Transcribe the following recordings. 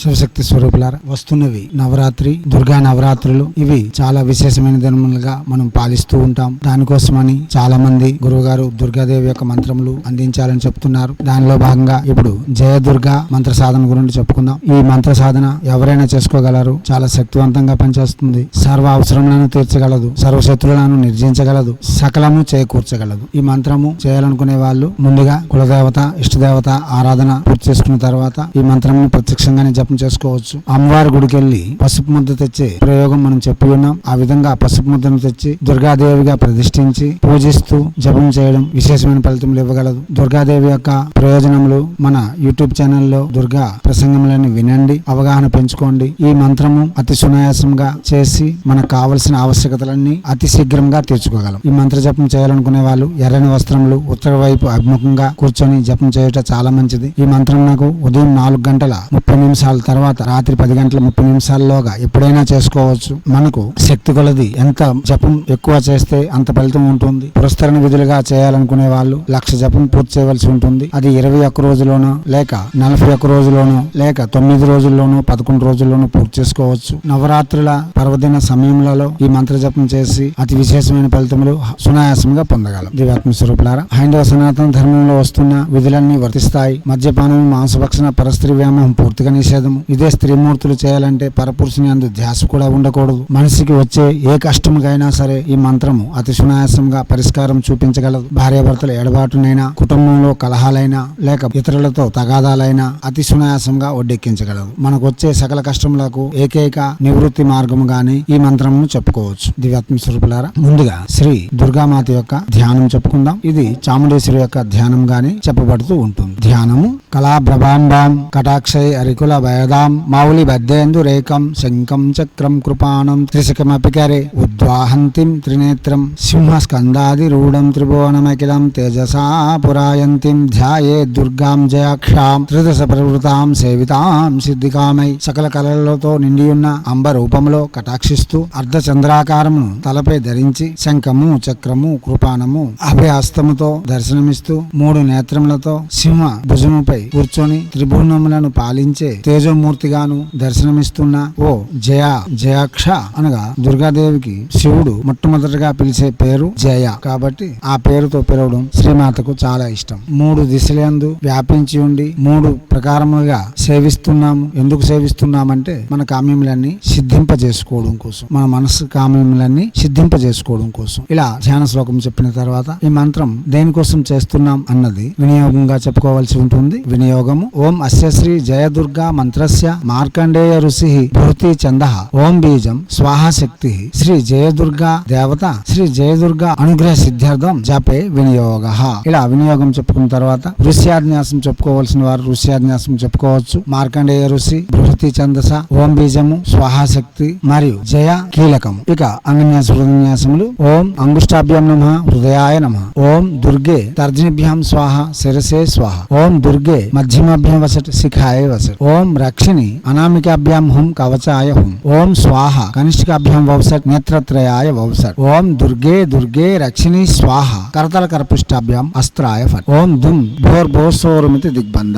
శివశక్తి స్వరూపులారా వస్తున్నవి నవరాత్రి దుర్గా నవరాత్రులు ఇవి చాలా విశేషమైన దినములుగా మనం పాలిస్తూ ఉంటాం. దానికోసమని చాలా మంది గురువుగారు దుర్గాదేవి యొక్క మంత్రములు అందించాలని చెప్తున్నారు. దానిలో భాగంగా ఇప్పుడు జయ దుర్గా మంత్ర సాధన గురించి చెప్పుకుందాం. ఈ మంత్ర సాధన ఎవరైనా చేసుకోగలరు చాలా శక్తివంతంగా పనిచేస్తుంది. సర్వ అవసరములను తీర్చగలదు సర్వ శత్రువులను నిర్జించగలదు సకలము చేకూర్చగలదు. ఈ మంత్రము చేయాలనుకునే వాళ్ళు ముందుగా కులదేవత ఇష్టదేవత ఆరాధన పూర్తి చేసుకున్న తర్వాత ఈ మంత్రం ప్రత్యక్షంగానే జపం చేసుకోవచ్చు. అమ్మవారి గుడికి వెళ్ళి పసుపు ముద్ద తెచ్చే ప్రయోగం మనం చెప్పి ఉన్నాం. ఆ విధంగా పసుపు ముద్దను తెచ్చి దుర్గాదేవిగా ప్రతిష్ఠించి పూజిస్తూ జపం చేయడం విశేషమైన ఫలితములు ఇవ్వగలదు. దుర్గాదేవి యొక్క ప్రయోజనములు మన యూట్యూబ్ ఛానల్లో దుర్గా ప్రసంగములను వినండి అవగాహన పెంచుకోండి. ఈ మంత్రము అతి సునాయాసంగా చేసి మనకు కావలసిన ఆవశ్యకతలన్నీ అతి శీఘ్రంగా తీర్చుకోగలం. ఈ మంత్ర జపం చేయాలనుకునే వాళ్ళు ఎర్రని వస్త్రములు ఉత్తర వైపు అభిముఖంగా కూర్చొని జపం చేయటం చాలా మంచిది. ఈ మంత్రం నాకు ఉదయం నాలుగు గంటల ముప్పై నిమిషాల తర్వాత రాత్రి పది గంటల ముప్పై నిమిషాల్లోగా ఎప్పుడైనా చేసుకోవచ్చు. మనకు శక్తి కొలది ఎంత జపం ఎక్కువ చేస్తే అంత ఫలితం ఉంటుంది. పురస్కరణ విధులుగా చేయాలనుకునే వాళ్ళు లక్ష జపం పూర్తి చేయవలసి ఉంటుంది. అది ఇరవై ఒక్క రోజులోనో లేక నలభై ఒక్క రోజులోనో లేక తొమ్మిది రోజుల్లోనో పదకొండు రోజుల్లోనూ పూర్తి చేసుకోవచ్చు. నవరాత్రుల పర్వదిన సమయంలో ఈ మంత్ర జపం చేసి అతి విశేషమైన ఫలితములు సునాయాసంగా పొందగలం. దివ్యాత్మ స్వరూపులారా హైందవ సనాతన ధర్మంలో వస్తున్న విధులన్నీ వర్తిస్తాయి. మద్యపానం మాంసభక్షణ పరస్త్రీ వ్యామోహం పూర్తిగా నిషేధం. నిషేధము ఇదే స్త్రీమూర్తులు చేయాలంటే పరపురుషుని అందు ధ్యాస కూడా ఉండకూడదు. మనిషికి వచ్చే ఏ కష్టముకైనా సరే ఈ మంత్రము అతి సునాయాసంగా పరిష్కారం చూపించగలదు. భార్యాభర్తల ఎడబాటునైనా కుటుంబంలో కలహాలైనా లేక ఇతరులతో తగాదాలైనా అతి సునాయాసంగా ఒడ్డెక్కించగలదు. మనకు వచ్చే సకల కష్టములకు ఏకైక నివృత్తి మార్గము గాని ఈ మంత్రమును చెప్పుకోవచ్చు. దివ్యాత్మ స్వరూపులారా ముందుగా శ్రీ దుర్గామాత యొక్క ధ్యానం చెప్పుకుందాం. ఇది చాముండేశ్వరి యొక్క ధ్యానం గాని చెప్పబడుతూ ఉంటుంది. ధ్యానము కళాభ్రభాంబాం కటాక్షయ అరికుల భయదాం మౌలి బద్ధేందు రేకం శంఖం చక్రం కృపాణం త్రిశకమపి కరే ఉద్వాహంతిం త్రినేత్రం సింహస్కందాది రూఢం త్రిభువనమఖిలం తేజసా పురాయంతిం ధ్యాయే దుర్గాం జయాక్షాం త్రిదశ ప్రవృతాం సేవితాం సిద్ధికామై సకల కళలతో నిండియున్న అంబ రూపంలో కటాక్షిస్తూ అర్ధచంద్రాకారమును తలపై ధరించి శంఖము చక్రము కృపాణము అభయహస్తముతో దర్శనమిస్తూ మూడు నేత్రములతో సింహ భుజముపై కూర్చొని త్రిభువనములను పాలించే తేజోమూర్తిగాను దర్శనమిస్తున్న ఓ జయ జయాక్ష అనగా దుర్గాదేవికి శివుడు మొట్టమొదటిగా పిలిచే పేరు జయ. కాబట్టి ఆ పేరుతో పిలవడం శ్రీమాతకు చాలా ఇష్టం. మూడు దిశలందు వ్యాపించి ఉండి మూడు ప్రకారములుగా సేవిస్తున్నాము. ఎందుకు సేవిస్తున్నామంటే మన కామ్యములన్నీ సిద్ధింపజేసుకోవడం కోసం. మన మనసు కామ్యములన్నీ సిద్ధింపజేసుకోవడం కోసం. ఇలా ధ్యాన శ్లోకం చెప్పిన తర్వాత ఈ మంత్రం దేనికోసం చేస్తున్నాం అన్నది వినియోగంగా చెప్పుకోవాల్సి ఉంటుంది. వినియోగము ఓం అస్యశ్రీ శ్రీ జయదుర్గా మంత్రస్య మార్కండేయ ఋషి భృతి చంద. ఓం బీజం స్వాహశక్తి శ్రీ జయదుర్గా దేవత శ్రీ జయదుర్గా అనుగ్రహ సిద్ధార్థం జపే వినియోగ. ఇలా వినియోగం చెప్పుకున్న తర్వాత ఋష్యాన్యాసం చెప్పుకోవాల్సిన వారు ఋష్యాన్యాసం చెప్పుకోవచ్చు. మార్కండేయ ఋషి భృతి చందస ఓం బీజము స్వాహాశక్తి మరియు జయ కీలకం ఇక అంగన్యాస హృదన్యాసములు ఓం అంగుష్టాభ్యం నమ హృదయాయ నమ. ఓం దుర్గే తర్జనిభ్యాం స్వాహ శిరసే స్వాహ. ఓం దుర్గే మధ్యమభ్యం వసట్ శిఖాయ వసట్ ఓం రక్షిణి అనామికాభ్యాం హుం కవచాయ హుం ఓం స్వాహ. కనిష్కాభ్యాం వౌసట్ నేత్రత్రయాయ వౌసట్. ఓం దుర్గే దుర్గే రక్షిణి స్వాహ. కరతల కరపుష్టాభ్యాం అస్త్రాయ ఫట్. ఓం దుమ్ భోర్ భోర్సోరుమితి దిగ్బంధ.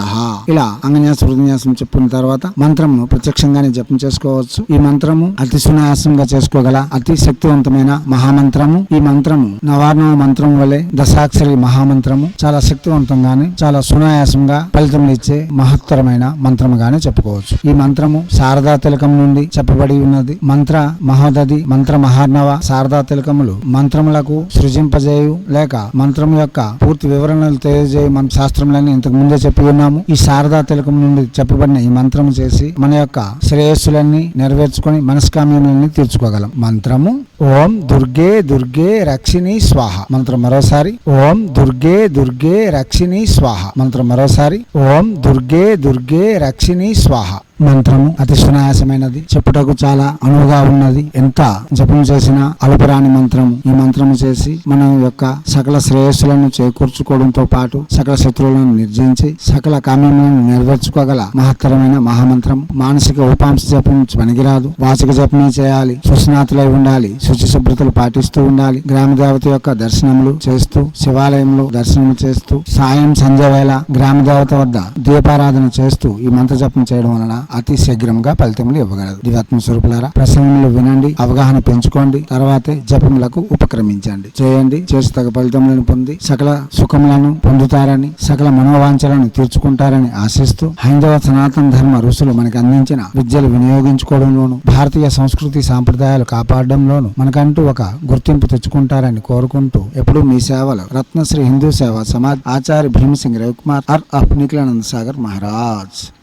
ఇలా అంగన్యాస హృదన్యాసం చెప్పుకున్న తర్వాత మంత్రము ప్రత్యక్షంగానే జపం చేసుకోవచ్చు. ఈ మంత్రము అతి సునాయాసంగా చేసుకోగల అతి శక్తివంతమైన మహామంత్రము. ఈ మంత్రము నవార్ణవ మంత్రం వలె దశాక్షరి మహామంత్రము. చాలా శక్తివంతంగానే చాలా సునాయాసంగా ఫలితం ఇచ్చే మహత్తరమైన మంత్రముగానే చెప్పుకోవచ్చు. ఈ మంత్రము శారదా తిలకం నుండి చెప్పబడి ఉన్నది. మంత్ర మహోదది మంత్ర మహార్ణవ శారదా తిలకములు మంత్రములకు సృజింపజేయు లేక మంత్రం యొక్క పూర్తి వివరణలు తెలియజేయు మన శాస్త్రములని ఇంతకు ముందే చెప్పి ఉన్నాము. ఈ శారదా తిలకం నుండి చెప్పబడిన ఈ మంత్రము చేసి మన యొక్క శ్రేయస్సులన్నీ నెరవేర్చుకొని మనస్కామ్యములన్నీ తీర్చుకోగలం. మంత్రము ఓం దుర్గే దుర్గే రక్షిణి స్వాహ. మంత్రం మరోసారి ఓం దుర్గే దుర్గే రక్షిణి స్వాహ. మంత్రం మరోసారి ఓం దుర్గే దుర్గే రక్షిణి స్వాహ. మంత్రము అతి సునాయాసమైనది చెప్పుటకు చాలా అనువుగా ఉన్నది. ఎంత జపం చేసినా అలుపురాని మంత్రము. ఈ మంత్రము చేసి మన యొక్క సకల శ్రేయస్సులను చేకూర్చుకోవడంతో పాటు సకల శత్రువులను నిర్జించి సకల కామ్యములను నెరవేర్చుకోగల మహత్తరమైన మహామంత్రం మానసిక ఉపాంశ జపం పనికిరాదు. వాచిక జపమే చేయాలి. సుస్నాతులై ఉండాలి. శుచి శుభ్రతలు పాటిస్తూ ఉండాలి. గ్రామ దేవత యొక్క దర్శనములు చేస్తూ శివాలయంలో దర్శనము చేస్తూ సాయం సంధ్య వేళ గ్రామ దేవత వద్ద దీపారాధన చేస్తూ ఈ మంత్ర జపం చేయడం వలన అతి శీఘ్రంగా ఫలితములు ఇవ్వగలదు. దివాత్మ స్వరూపులారా ప్రసంగంలో వినండి అవగాహన పెంచుకోండి తర్వాతే జపములకు ఉపక్రమించండి. చేయండి చేసి తగ ఫలితములను పొంది సకల సుఖములను పొందుతారని సకల మనోవాంఛలను తీర్చుకుంటారని ఆశిస్తూ హైందవ సనాతన ధర్మ ఋషులు మనకు అందించిన విద్యలు వినియోగించుకోవడంలోను భారతీయ సంస్కృతి సాంప్రదాయాలు కాపాడడంలోను మనకంటూ ఒక గుర్తింపు తెచ్చుకుంటారని కోరుకుంటూ ఎప్పుడూ మీ సేవలు రత్నశ్రీ హిందూ సేవ సమాజ్ ఆచార్య భీమసింగ్ రవికుమార్ అర్ అఫ్ నిఖిలానంద సాగర్ మహారాజ్.